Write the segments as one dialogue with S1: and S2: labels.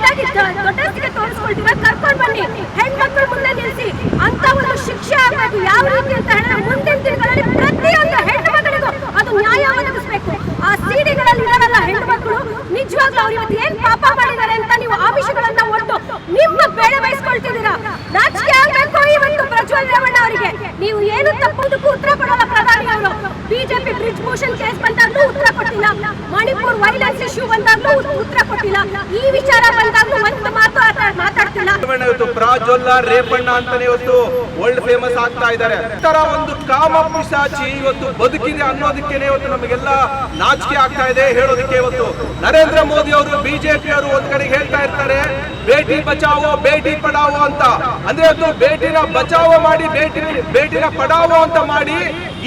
S1: ದೊಡ್ಡದಾಗಿ ದೊಡ್ಡಸ್ತಿಗೆ ತೋರಿಸ್ಕೊಳ್ತೀರಾ ಕರ್ಕೊಂಡ್ ಬನ್ನಿ. ಹೆಣ್ಮಕ್ಳು ಮುಂದೆ ನಿಲ್ಲಿಸಿ ಅಂತ ಒಂದು ಶಿಕ್ಷೆ ಆಗಬೇಕು. ಯಾವ ರೀತಿ ಅಂತ ಹೇಳಿದ್ರೆ ಮುಂದಿನ ದಿನಗಳಲ್ಲಿ ಪ್ರತಿಯೊಂದು ಹೆಣ್ಣು ಮಗಳಿಗೂ ಅದು ನ್ಯಾಯ ಒದಗಿಸ್ಬೇಕು. ಆ ಸೀಡಿಗಳಲ್ಲಿ ಇದಾರಲ್ಲ ಹೆಣ್ಣು ಮಕ್ಕಳು ನಿಜವಾಗ್ಲೂ ಅವ್ರು ಇವತ್ತು ಏನ್ ಪಾಪ ಮಾಡಿದ್ದಾರೆ ಅಂತ ನೀವು ಆಮಿಷಗಳನ್ನ ಒಟ್ಟು ನಿಮ್ಮ ಬೇಳೆ ಬಯಸ್ಕೊಳ್ತಿದ್ದೀರಾ? ನಾಚಿಕೆ ಆಗ್ಬೇಕು ಇವತ್ತು ಪ್ರಜ್ವಲ್ ಅವರಿಗೆ. ನೀವು ಏನು ತಪ್ಪುದಕ್ಕೂ ಉತ್ತರ ಕೊಡಲ್ಲ ಪ್ರಧಾನಿ ಅವರು. ಬಿಜೆಪಿ ಬ್ರಿಡ್ಜ್ ಭೂಷಣ್ ಕೇಸ್ ಬಂದಾಗ್ಲೂ ಉತ್ತರ ಕೊಟ್ಟಿಲ್ಲ ಮಣಿಪುರ್ ವೈಲೆನ್ಸ್ ಇಶ್ಯೂ ಬಂದಾಗಲೂ ಉತ್ತರ ಕೊಟ್ಟಿಲ್ಲ. ಈ ವಿಚಾರ ಬಂದಾಗ್ಲೂ
S2: ಇವತ್ತು ಪ್ರಾಜ್ವಲ್ಲ ರೇಪಣ್ಣ ಅಂತಾನೆ ಇವತ್ತು ವರ್ಲ್ಡ್ ಫೇಮಸ್ ಆಗ್ತಾ ಇದ್ದಾರೆ. ತರ ಒಂದು ಕಾಮ ಪಿಶಾಚಿ ಇವತ್ತು ಬದುಕಿದೆ ಅನ್ನೋದಕ್ಕೆ ಇವತ್ತು ನಮಗೆಲ್ಲ ನಾಚಿಕೆ ಆಗ್ತಾ ಇದೆ ಹೇಳೋದಕ್ಕೆ ಇವತ್ತು. ನರೇಂದ್ರ ಮೋದಿ ಅವರು ಬಿಜೆಪಿ ಅವರು ಒಂದ್ ಕಡೆ ಹೇಳ್ತಾ ಇರ್ತಾರೆ, ಬೇಟಿ ಬಚಾವೋ, ಬೇಟಿ ಪಡಾವೋ ಅಂತ. ಅಂದ್ರೆ ಇವತ್ತು ಬೇಟಿನ ಬಚಾವೋ ಮಾಡಿ, ಬೇಟಿ, ಬೇಟಿನ ಪಡಾವೋ ಅಂತ ಮಾಡಿ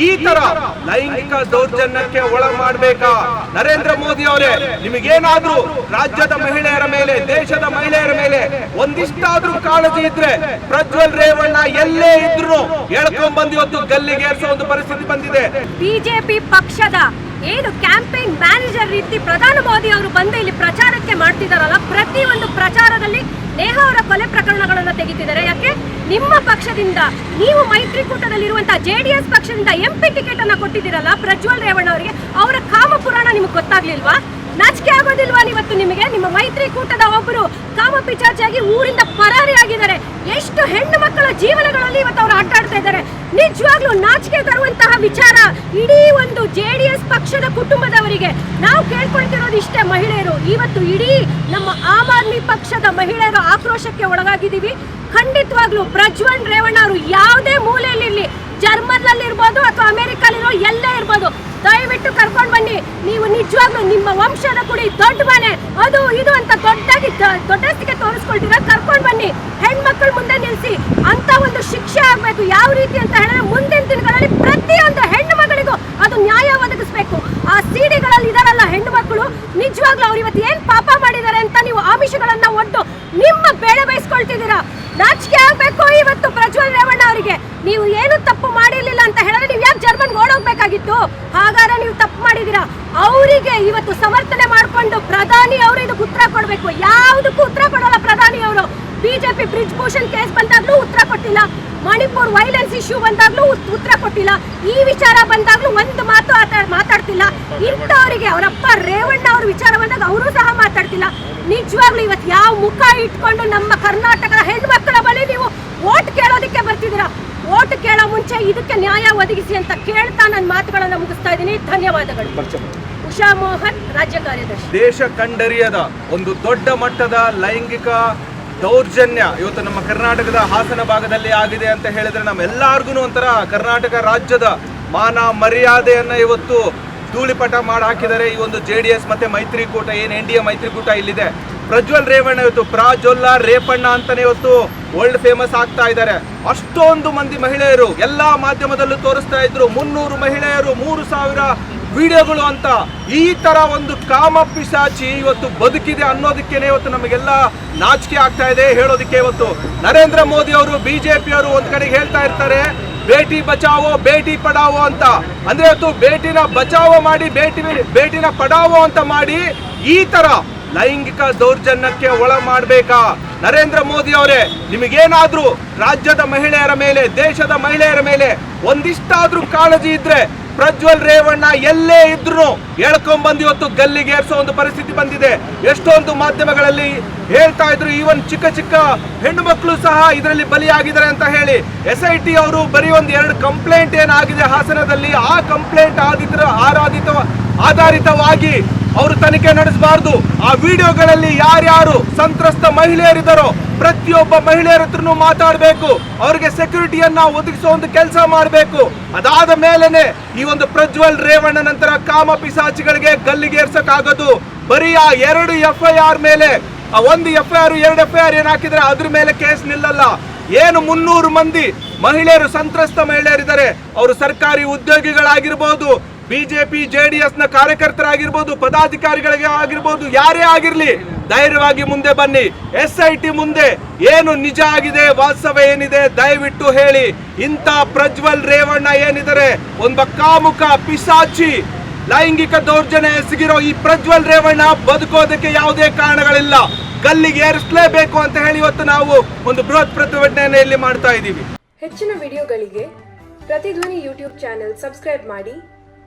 S2: ಈ ತರ ಲೈಂಗಿಕ ದೌರ್ಜನ್ಯಕ್ಕೆ ಒಳ ಮಾಡ್ಬೇಕಾ? ನರೇಂದ್ರ ಮೋದಿ ಅವರೇ, ನಿಮಗೇನಾದ್ರೂ ರಾಜ್ಯದ ಮಹಿಳೆಯರ ಮೇಲೆ, ದೇಶದ ಮಹಿಳೆಯರ ಮೇಲೆ ಒಂದಿಷ್ಟಾದ್ರೂ ಕಾಳಜಿ ಇದ್ರೆ ಪ್ರಜ್ವಲ್ ರೇವಣ್ಣ ಎಲ್ಲೇ ಇದ್ರು ಹೇಳ್ಕೊಂಡ್ ಬಂದು ಇವತ್ತು ಗಲ್ಲಿಗೆ ಒಂದು ಪರಿಸ್ಥಿತಿ ಬಂದಿದೆ.
S1: ಬಿಜೆಪಿ ಪಕ್ಷದ ಏನು ಕ್ಯಾಂಪೇನ್ ಮ್ಯಾನೇಜರ್ ರೀತಿ ಪ್ರಧಾನ ಮೋದಿ ಅವರು ಬಂದು ಇಲ್ಲಿ ಪ್ರಚಾರಕ್ಕೆ ಮಾಡ್ತಿದಾರಲ್ಲ ಪ್ರತಿ ಒಂದು ಪ್ರಚಾರದಲ್ಲಿ ನೇಹ ಅವರ ಕೊಲೆ ಪ್ರಕರಣಗಳನ್ನ ತೆಗಿತಿದ್ದಾರೆ. ಯಾಕೆ? ನಿಮ್ಮ ಪಕ್ಷದಿಂದ, ನೀವು ಮೈತ್ರಿಕೂಟದಲ್ಲಿರುವಂತಹ ಜೆ ಡಿ ಎಸ್ ಪಕ್ಷದಿಂದ ಎಂಪಿ ಟಿಕೆಟ್ ಅನ್ನ ಕೊಟ್ಟಿದ್ದೀರಲ್ಲ ಪ್ರಜ್ವಲ್ ರೇವಣ್ಣ ಅವರಿಗೆ, ಅವರ ಕಾಮ ಪುರಾಣ ನಿಮ್ಗೆ ಗೊತ್ತಾಗ್ಲಿಲ್ವಾ? ನಾಚಿಕೆ ಆಗೋದಿಲ್ವಾ ಇವತ್ತು ನಿಮಗೆ? ನಿಮ್ಮ ಮೈತ್ರಿಕೂಟದ ಒಬ್ಬರು ಕಾಮಪಿಚಾಚಿಯಾಗಿ ಊರಿಂದ ಪರಾರಿ ಆಗಿದ್ದಾರೆ. ಎಷ್ಟು ಹೆಣ್ಣು ಮಕ್ಕಳ ಜೀವನಗಳಲ್ಲಿ ಇವತ್ತು ಅವರು ಆಟಾಡ್ತಾ ಇದ್ದಾರೆ. ನಿಜವಾಗ್ಲೂ ನಾಚಿಕೆ ತರುವಂತಹ ವಿಚಾರ ಇಡೀ ಒಂದು ಜೆ ಡಿ ಎಸ್ ಪಕ್ಷದ ಕುಟುಂಬದವರಿಗೆ. ನಾವು ಕೇಳ್ಕೊಳ್ತಿರೋದು ಇಷ್ಟೇ ಮಹಿಳೆಯರು. ಇವತ್ತು ಇಡೀ ನಮ್ಮ ಆಮ್ ಆದ್ಮಿ ಪಕ್ಷದ ಮಹಿಳೆಯರು ಆಕ್ರೋಶಕ್ಕೆ ಒಳಗಾಗಿದ್ದೀವಿ. ಖಂಡಿತವಾಗ್ಲೂ ಪ್ರಜ್ವಲ್ ರೇವಣ್ಣ ಅವರು ಯಾವುದೇ ಮೂಲೆಯಲ್ಲಿರಲಿ ಜರ್ಮನ್ ಇರ್ಬೋದು ಅಥವಾ ಅಮೆರಿಕಲ್ಲಿರೋ ಎಲ್ಲೇ ಇರ್ಬೋದು, ದಯವಿಟ್ಟು ಕರ್ಕೊಂಡು ನೀವು ನಿಜವಾಗ್ಲೂ ನಿಮ್ಮ ವಂಶದ ಕುಡಿ ದೊಡ್ಡ ಮನೆ, ಅದು ಇದು ಅಂತ ದೊಡ್ಡದಾಗಿ ದೊಡ್ಡಸ್ತಿಗೆ ತೋರಿಸ್ಕೊಳ್ತೀರಾ? ಕರ್ಕೊಂಡು ಬನ್ನಿ. ಹೆಣ್ಮಕ್ಳು ಮುಂದೆ ನಿಲ್ಲಿಸಿ ಅಂತ ಒಂದು ಶಿಕ್ಷೆ ಆಗ್ಬೇಕು. ಯಾವ ರೀತಿ ಅಂತ ಹೇಳಿದ್ರೆ ಮುಂದಿನ ದಿನಗಳಲ್ಲಿ ಪ್ರತಿಯೊಂದು ಹೆಣ್ಣು ಮಗಳಿಗೂ ಅದು ನ್ಯಾಯ ಒದಗಿಸ್ಬೇಕು. ಆ ಸೀಡಿಗಳಲ್ಲಿ ಇದಾರಲ್ಲ ಹೆಣ್ಣು ಮಕ್ಕಳು ನಿಜವಾಗ್ಲೂ ಅವ್ರು ಇವತ್ತು ಏನ್ ಪಾಪ ಮಾಡಿದ್ದಾರೆ ಅಂತ ನೀವು ಆಮಿಷಗಳನ್ನ ಒಟ್ಟು ನಿಮ್ಮ ಬೇಳೆ ಬಯಸ್ಕೊಳ್ತಿದ್ದೀರಾ? ರಾಜಕೀಯ ಆಗ್ಬೇಕು ಇವತ್ತು ಪ್ರಜ್ವಲ್ ರೇವಣ್ಣ ಅವರಿಗೆ. ನೀವು ಏನು ತಪ್ಪು ಮಾಡಿರ್ಲಿಲ್ಲ ಅಂತ ಹೇಳಿದ್ರೆ ಓಡೋಗ್ಬೇಕಾಗಿತ್ತು ಹಾಗಾದ್ರೆ ನೀವು ತಪ್ಪು ಮಾಡಿದೀರಾ ಅವರಿಗೆ ಇವತ್ತು ಸಮರ್ಥನೆ ಮಾಡ್ಕೊಂಡು ಪ್ರಧಾನಿ ಅವರು ಇದಕ್ಕೆ ಉತ್ತರ ಕೊಡಬೇಕು. ಯಾವುದಕ್ಕೂ ಉತ್ತರ ಕೊಡಲ್ಲ ಪ್ರಧಾನಿ ಅವರು. ಬಿಜೆಪಿ ಬ್ರಿಜ್ ಭೂಷಣ್ ಕೇಸ್ ಬಂದಾಗ್ಲೂ ಉತ್ತರ ಕೊಟ್ಟಿಲ್ಲ. ಮಣಿಪುರ್ ವೈಲೆನ್ಸ್ ಇಶ್ಯೂ ಬಂದಾಗ್ಲೂ ಉತ್ತರ ಕೊಟ್ಟಿಲ್ಲ. ಈ ವಿಚಾರ ಬಂದಾಗ್ಲೂ ಒಂದು ಮಾತು ಮಾತಾಡ್ತಿಲ್ಲ. ಇಂಥವರಿಗೆ ಅವರಪ್ಪ ರೇವಣ್ಣ ಅವ್ರ ವಿಚಾರ ಬಂದಾಗ ಅವರು ಸಹ ಮಾತಾಡ್ತಿಲ್ಲ. ನಿಜವಾಗ್ಲೂ ಇವತ್ತು ಯಾವ ಮುಖ ಇಟ್ಕೊಂಡು ನಮ್ಮ ಕರ್ನಾಟಕದ ಹೆಣ್ಮಕ್ಳ ಮುಂಚೆ ಇದಕ್ಕೆ ನ್ಯಾಯ ಒದಗಿಸಿ ಅಂತ ಕೇಳ್ತಾ ನನ್ನ ಮಾತುಗಳನ್ನು ಮುಗಿಸ್ತಾ ಇದ್ದೀನಿ. ಧನ್ಯವಾದಗಳು. ಉಷಾ ಮೋಹನ್ ರಾಜ್ಯ ಕಾರ್ಯದರ್ಶಿ.
S2: ದೇಶ ಕಂಡರಿಯದ ಒಂದು ದೊಡ್ಡ ಮಟ್ಟದ ಲೈಂಗಿಕ ದೌರ್ಜನ್ಯ ಇವತ್ತು ನಮ್ಮ ಕರ್ನಾಟಕದ ಹಾಸನ ಭಾಗದಲ್ಲಿ ಆಗಿದೆ ಅಂತ ಹೇಳಿದ್ರೆ ನಮ್ಮೆಲ್ಲರಿಗೂ ಒಂಥರ ಕರ್ನಾಟಕ ರಾಜ್ಯದ ಮಾನ ಮರ್ಯಾದೆಯನ್ನ ಇವತ್ತು ಧೂಳಿಪಟ ಮಾಡಿ ಹಾಕಿದ್ದಾರೆ. ಈ ಒಂದು ಜೆ ಡಿ ಎಸ್ ಮತ್ತೆ ಮೈತ್ರಿಕೂಟ, ಏನು ಎನ್ ಡಿ ಎ ಮೈತ್ರಿಕೂಟ ಇಲ್ಲಿದೆ. ಪ್ರಜ್ವಲ್ ರೇವಣ್ಣ ಇವತ್ತು ಪ್ರಾಜ್ವಲ್ಲ ರೇಪಣ್ಣ ಅಂತಲೇ ಇವತ್ತು ವರ್ಲ್ಡ್ ಫೇಮಸ್ ಆಗ್ತಾ ಇದ್ದಾರೆ. ಅಷ್ಟೊಂದು ಮಂದಿ ಮಹಿಳೆಯರು ಎಲ್ಲಾ ಮಾಧ್ಯಮದಲ್ಲೂ ತೋರಿಸ್ತಾ ಇದ್ರು. ಮುನ್ನೂರು ಮಹಿಳೆಯರು, ಮೂರು ಸಾವಿರ ವಿಡಿಯೋಗಳು ಅಂತ. ಈ ತರ ಒಂದು ಕಾಮ ಪಿಶಾಚಿ ಇವತ್ತು ಬದುಕಿದೆ ಅನ್ನೋದಕ್ಕೇನೆ ಇವತ್ತು ನಮಗೆಲ್ಲ ನಾಚಿಕೆ ಆಗ್ತಾ ಇದೆ ಹೇಳೋದಕ್ಕೆ ಇವತ್ತು. ನರೇಂದ್ರ ಮೋದಿ ಅವರು ಬಿಜೆಪಿ ಅವರು ಒಂದ್ ಕಡೆಗೆ ಹೇಳ್ತಾ ಇರ್ತಾರೆ ಬೇಟಿ ಬಚಾವೋ, ಬೇಟಿ ಪಡಾವೋ ಅಂತ. ಅಂದ್ರೆ ಇವತ್ತು ಬೇಟಿನ ಬಚಾವೋ ಮಾಡಿ, ಬೇಟಿ ಬೇಟಿನ ಪಡಾವೋ ಅಂತ ಮಾಡಿ ಈ ತರ ಲೈಂಗಿಕ ದೌರ್ಜನ್ಯಕ್ಕೆ ಒಳ ಮಾಡಬೇಕಾ? ನರೇಂದ್ರ ಮೋದಿ ಅವರೇ, ನಿಮಗೇನಾದ್ರೂ ರಾಜ್ಯದ ಮಹಿಳೆಯರ ಮೇಲೆ, ದೇಶದ ಮಹಿಳೆಯರ ಮೇಲೆ ಒಂದಿಷ್ಟಾದ್ರೂ ಕಾಳಜಿ ಇದ್ರೆ ಪ್ರಜ್ವಲ್ ರೇವಣ್ಣ ಎಲ್ಲೇ ಇದ್ರು ಹೇಳ್ಕೊಂಡ್ ಬಂದು ಇವತ್ತು ಗಲ್ಲಿಗೆ ಏರ್ಸೋ ಒಂದು ಪರಿಸ್ಥಿತಿ ಬಂದಿದೆ. ಎಷ್ಟೊಂದು ಮಾಧ್ಯಮಗಳಲ್ಲಿ ಹೇಳ್ತಾ ಇದ್ರು, ಈವನ್ ಚಿಕ್ಕ ಚಿಕ್ಕ ಹೆಣ್ಣು ಮಕ್ಕಳು ಸಹ ಇದರಲ್ಲಿ ಬಲಿಯಾಗಿದ್ದಾರೆ ಅಂತ ಹೇಳಿ. ಎಸ್ ಐ ಟಿ ಅವರು ಬರೀ ಒಂದು ಎರಡು ಕಂಪ್ಲೇಂಟ್ ಏನಾಗಿದೆ ಹಾಸನದಲ್ಲಿ, ಆ ಕಂಪ್ಲೇಂಟ್ ಆದಿತರ ಆರಾಧಿತ ಆಧಾರಿತವಾಗಿ ಅವರು ತನಿಖೆ ನಡೆಸಬಾರದು. ಆ ವಿಡಿಯೋಗಳಲ್ಲಿ ಯಾರ್ಯಾರು ಸಂತ್ರಸ್ತ ಮಹಿಳೆಯರಿದ್ದಾರೋ ಪ್ರತಿಯೊಬ್ಬ ಮಹಿಳೆಯರ ಹತ್ರನು ಮಾತಾಡಬೇಕು. ಅವರಿಗೆ ಸೆಕ್ಯೂರಿಟಿಯನ್ನ ಒದಗಿಸೋ ಒಂದು ಕೆಲಸ ಮಾಡಬೇಕು. ಅದಾದ ಮೇಲೆನೆ ಈ ಒಂದು ಪ್ರಜ್ವಲ್ ರೇವಣ್ಣ ನಂತರ ಕಾಮ ಪಿಸಾಚಿಗಳಿಗೆ ಗಲ್ಲಿಗೇರ್ಸಕ್ಕಾಗೋದು ಬರೀ ಆ ಎರಡು ಎಫ್ ಐ ಆರ್ ಮೇಲೆ, ಆ ಒಂದು ಎಫ್ ಐ ಆರ್ ಎರಡು ಎಫ್ ಐ ಆರ್ ಏನ್ ಹಾಕಿದ್ರೆ ಅದ್ರ ಮೇಲೆ ಕೇಸ್ ನಿಲ್ಲಲ್ಲ. ಏನು ಮುನ್ನೂರು ಮಂದಿ ಮಹಿಳೆಯರು ಸಂತ್ರಸ್ತ ಮಹಿಳೆಯರಿದ್ದಾರೆ. ಅವರು ಸರ್ಕಾರಿ ಉದ್ಯೋಗಿಗಳಾಗಿರ್ಬೋದು ಬಿಜೆಪಿ ಜೆಡಿಎಸ್ನ ಕಾರ್ಯಕರ್ತರಾಗಿರ್ಬೋದು, ಪದಾಧಿಕಾರಿಗಳಿಗೆ ಆಗಿರ್ಬೋದು, ಯಾರೇ ಆಗಿರ್ಲಿ, ಧೈರ್ಯವಾಗಿ ಮುಂದೆ ಬನ್ನಿ. ಎಸ್ ಐ ಟಿ ಮುಂದೆ ಏನು ನಿಜ ಆಗಿದೆ, ವಾಸ್ತವ ಏನಿದೆ, ದಯವಿಟ್ಟು ಹೇಳಿ. ಇಂಥ ಪ್ರಜ್ವಲ್ ರೇವಣ್ಣ ಏನಿದ್ದಾರೆ, ಒಂದು ಕಾಮುಕ ಪಿಸಾಚಿ, ಲೈಂಗಿಕ ದೌರ್ಜನ್ಯ ಎಸಗಿರೋ ಈ ಪ್ರಜ್ವಲ್ ರೇವಣ್ಣ ಬದುಕೋದಕ್ಕೆ ಯಾವುದೇ ಕಾರಣಗಳಿಲ್ಲ. ಗಲ್ಲಿಗೆ ಏರಿಸಲೇಬೇಕು ಅಂತ ಹೇಳಿ ಇವತ್ತು ನಾವು ಒಂದು ಬೃಹತ್ ಪ್ರತಿಭಟನೆಯನ್ನು ಇಲ್ಲಿ ಮಾಡ್ತಾ ಇದ್ದೀವಿ.
S3: ಹೆಚ್ಚಿನ ವಿಡಿಯೋಗಳಿಗೆ ಪ್ರತಿಧ್ವನಿ ಯೂಟ್ಯೂಬ್ ಚಾನೆಲ್ ಸಬ್ಸ್ಕ್ರೈಬ್ ಮಾಡಿ.